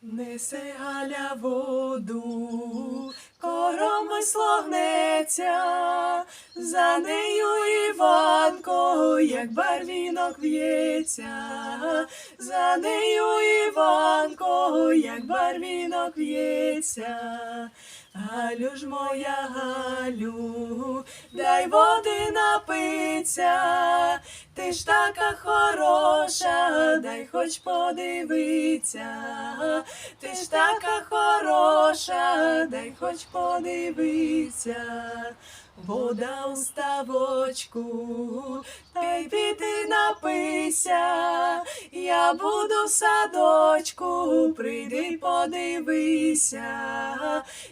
Несе Галя воду, коромисло гнеться, за нею Іванко, як барвінок в'ється, за нею Іванко, як барвінок в'ється. Галю ж моя Галю, дай води напиться, ти ж така хороша, дай хоч подивиться, ти ж така хороша, дай хоч подивиться. Вода у ставочку, та й піди напися, я буду в садочку, прийди подивися,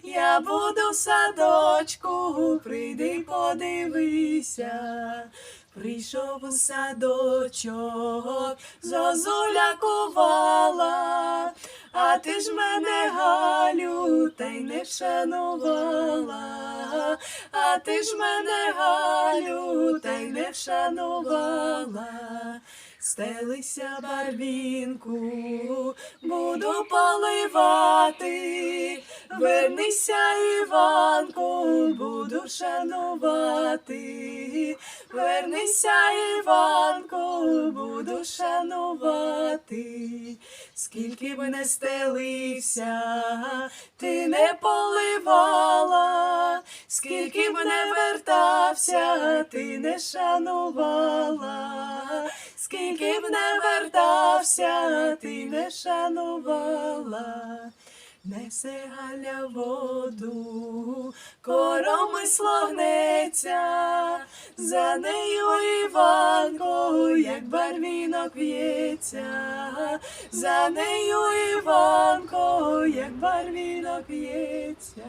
я буду в садочку, прийди подивися. Прийшов у садочок, зозуля кувала, а ти ж мене Галю, та й не вшанувала, а ти ж мене Галю, та й не вшанувала. Стелися барвінку, буду поливати, вернися, Іванку, буду шанувати, вернися, Іванку, буду шанувати, скільки б не стелився, ти не поливала, скільки б не вертався, ти не шанувала, скільки б не вертався, ти не шанувала. Несе Галя воду, коромисло гнеться, за нею Іванко, як барвінок в'ється, за нею Іванко, як барвінок в'ється.